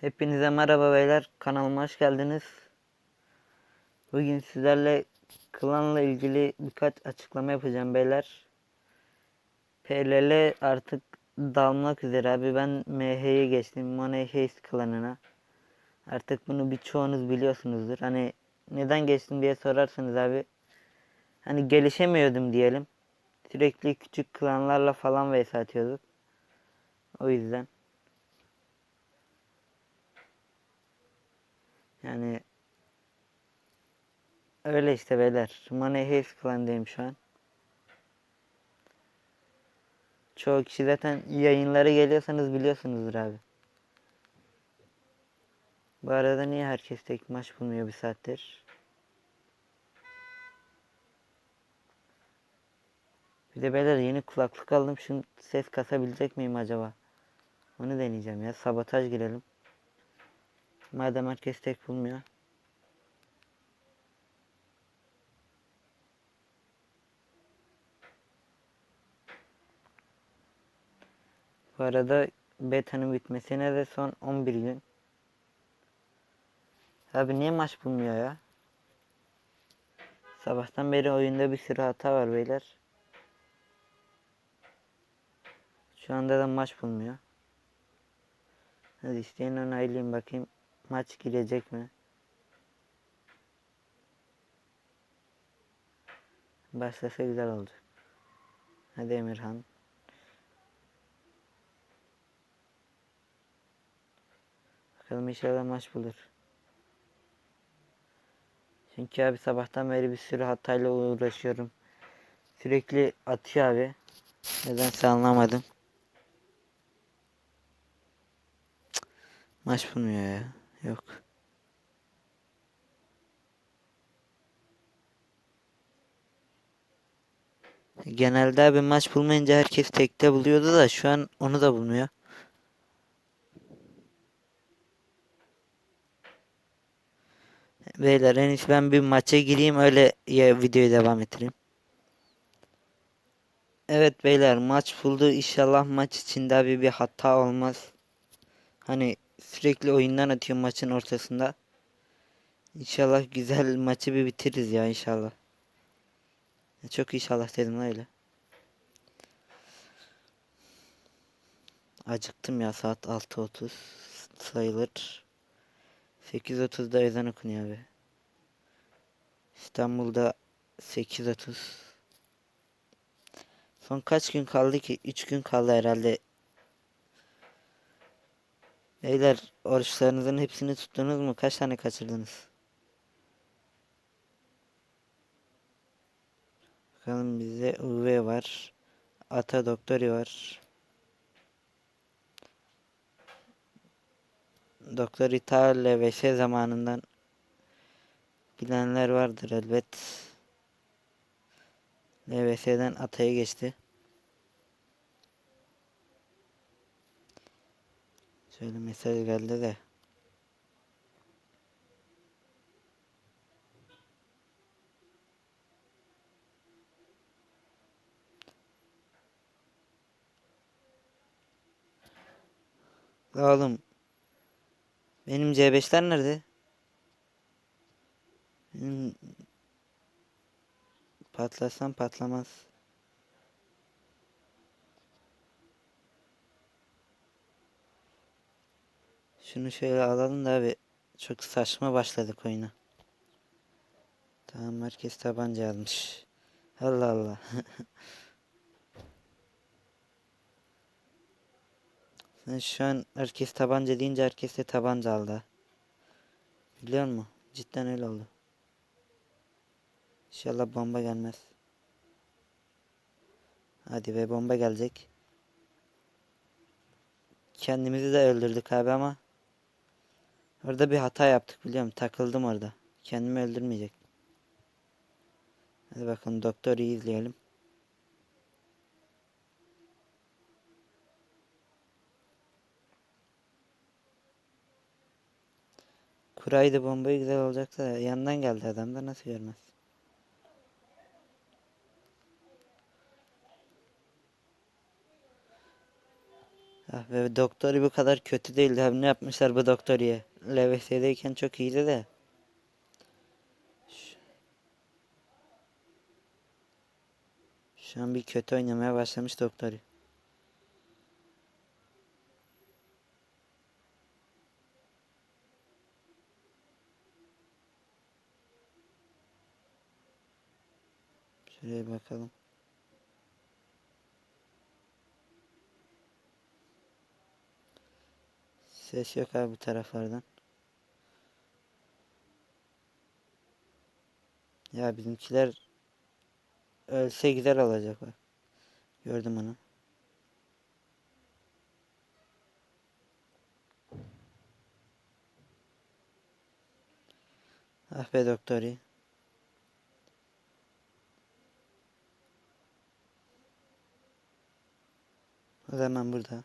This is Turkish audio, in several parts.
Hepinize merhaba beyler. Kanalıma hoş geldiniz. Bugün sizlerle klanla ilgili birkaç açıklama yapacağım beyler. PLL artık dalmak üzere abi. Ben MH'ye geçtim. Money Heist klanına. Artık bunu birçoğunuz biliyorsunuzdur. Hani neden geçtim diye sorarsanız abi. Hani gelişemiyordum diyelim. Sürekli küçük klanlarla falan vs atıyorduk. O yüzden. Yani öyle işte beyler. Money Heist Clan'dayım şu an. Çoğu kişi zaten yayınlara geliyorsanız biliyorsunuzdur abi. Bu arada niye herkes tek maç bulmuyor bir saattir? Bir de beyler yeni kulaklık aldım. Şunu ses kasabilecek miyim acaba? Onu deneyeceğim ya. Sabotaj girelim. Madem herkes tek bulmuyor. Bu arada beta'nın bitmesine de son 11 gün. Abi niye maç bulmuyor ya? Sabahtan beri oyunda bir sürü hata var beyler. Şu anda da maç bulmuyor. Hadi isteyen onaylayayım bakayım. Maç girecek mi? Başlasa güzel olacak. Hadi Emirhan. Bakalım inşallah maç bulur. Çünkü abi sabahtan beri bir sürü hatayla uğraşıyorum. Sürekli atıyor abi. Nedense anlamadım. Cık, Maç bulmuyor ya. Yok. Genelde abi maç bulmayınca herkes tekte buluyordu da şu an onu da bulmuyor. Beyler en iyisi ben bir maça gireyim öyle ya videoyu devam ettireyim. Evet beyler maç buldu. İnşallah maç içinde abi bir hata olmaz. Hani sürekli oyundan atıyor maçın ortasında. İnşallah güzel maçı bir bitiririz ya inşallah. Çok inşallah dedim öyle. Acıktım ya saat 6.30 sayılır. 8.30'da ezan okunuyor abi. İstanbul'da 8.30. Son kaç gün kaldı ki? 3 gün kaldı herhalde. Beyler oruçlarınızın hepsini tuttunuz mu? Kaç tane kaçırdınız? Bakalım bizde UV var. Ata Doktori var. Doktor İtal LVS zamanından bilenler vardır elbet. LVS'den Ata'ya geçti. Şöyle mesaj geldi de. La Oğlum. Benim C5'ler nerede? Benim... Patlasam patlamaz. Şunu şöyle alalım da abi. Çok saçma başladık oyuna. Tamam herkes tabanca almış. Allah Allah. Şu an herkes tabanca deyince herkes de tabanca aldı. Biliyor musun? Cidden öyle oldu. İnşallah bomba gelmez. Hadi be bomba gelecek. Kendimizi de öldürdük abi ama orada bir hata yaptık biliyorum. Takıldım orada. Kendimi öldürmeyecek. Hadi bakalım doktoru izleyelim. Kuraydı bombayı güzel olacaktı da yandan geldi adam da nasıl görmez. Ah ve doktoru bu kadar kötü değildi abi. Ne yapmışlar bu doktoriye? LVS'deyken çok iyiydi de. Şu an bir kötü oynamaya başlamış doktoru. Şuraya bakalım. Ses yok abi bu taraflardan. Ya bizimkiler ölse güzel olacak bak. Gördüm onu. Ah be doktori. O zaman burada.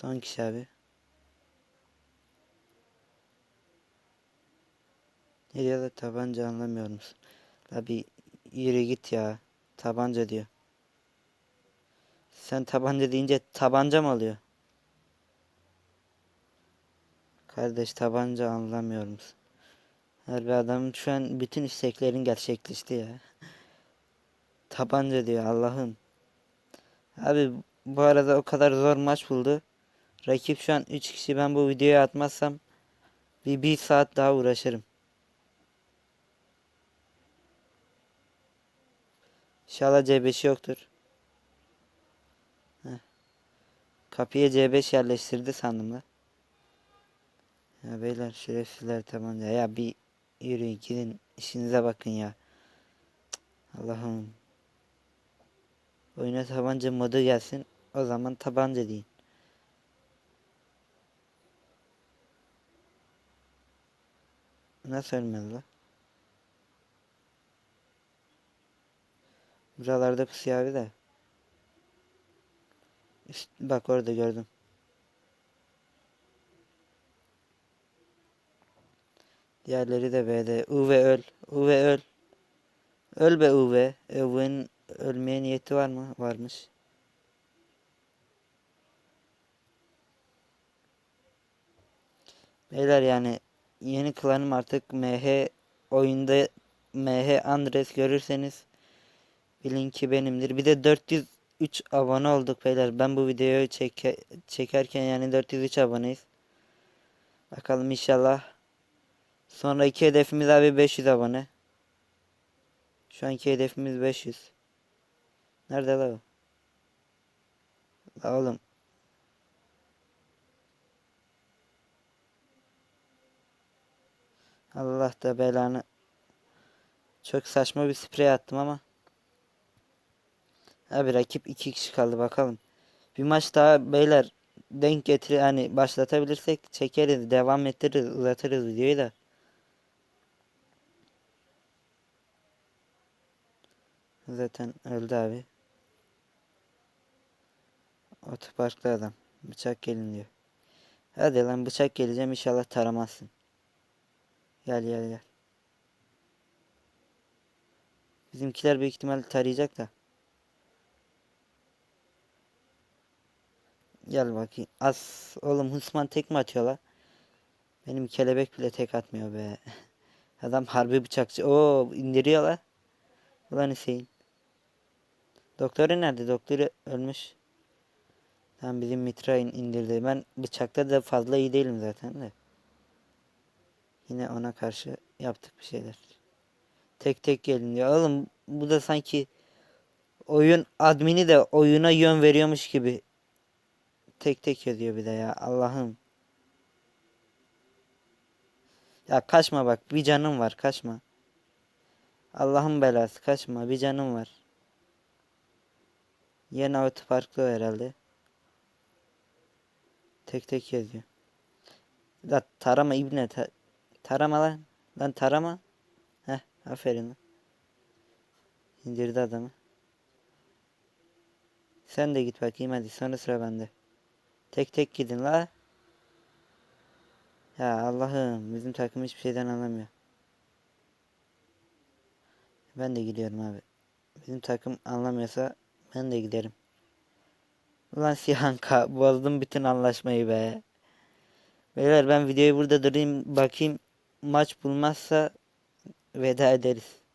Son kişi abi. Ne diyor da tabanca anlamıyor musun? Abi yürü git ya. Tabanca diyor. Sen tabanca deyince tabanca mı alıyor? Kardeş tabanca anlamıyor musun? Her bir adamın şu an bütün isteklerin gerçekleşti ya. Tabanca diyor Allah'ım. Abi bu arada o kadar zor maç buldu. Rakip şu an 3 kişi ben bu videoyu atmazsam bir, bir saat daha uğraşırım. İnşallah C5 yoktur. Heh. Kapıya C5 yerleştirdi sandım da. Ya beyler şerefsizler tabanca. Ya bir yürüyün gidin işinize bakın ya. Allah'ım. Oyuna tabanca modu gelsin. O zaman tabanca deyin. Nasıl ölmedi la? Buralarda pusuyor abi de. İşte bak orada gördüm. Diğerleri de B'de. Uve öl. Uve öl. Öl be Uve. Uve'nin ölmeye niyeti var mı? Varmış. Beyler yani yeni klanım artık MH oyunda MH Andres görürseniz bilin ki benimdir. Bir de 403 abone olduk beyler. Ben bu videoyu çeke, çekerken yani 403 aboneyiz. Bakalım inşallah. Sonraki hedefimiz abi 500 abone. Şu anki hedefimiz 500. Nerede la o? La oğlum. Allah da belanı. Çok saçma bir sprey attım ama. Abi rakip iki kişi kaldı bakalım. Bir maç daha beyler denk getir hani başlatabilirsek çekeriz, devam ettiririz, uzatırız videoyu da. Zaten öldü abi. Otoparkta adam. Bıçak gelin diyor. Hadi lan bıçak geleceğim inşallah taramazsın. Gel gel gel. Bizimkiler büyük ihtimalle tarayacak da. Gel bakayım. As oğlum Husman tek mi atıyor la? Benim kelebek bile tek atmıyor be. Adam harbi bıçakçı. Oo indiriyor la. Ulan Hüseyin. Doktoru nerede? Doktoru ölmüş. Tamam bizim Mitra in- indirdi. Ben bıçakta da fazla iyi değilim zaten de. Yine ona karşı yaptık bir şeyler. Tek tek gelin diyor. Oğlum bu da sanki oyun admini de oyuna yön veriyormuş gibi. Tek tek yazıyor bir de ya. Allah'ım. Ya kaçma bak. Bir canım var. Kaçma. Allah'ın belası. Kaçma. Bir canım var. Yine otoparkta o herhalde. Tek tek yazıyor. La tarama ibne. Ta tarama lan. Lan tarama. Heh aferin. İndirdi adamı. Sen de git bakayım hadi. Sonra sıra bende. Tek tek gidin la. Ya Allah'ım bizim takım hiçbir şeyden anlamıyor. Ben de gidiyorum abi. Bizim takım anlamıyorsa ben de giderim. Ulan Sihanka bozdum bütün anlaşmayı be. Beyler ben videoyu burada durayım bakayım maç bulmazsa veda ederiz.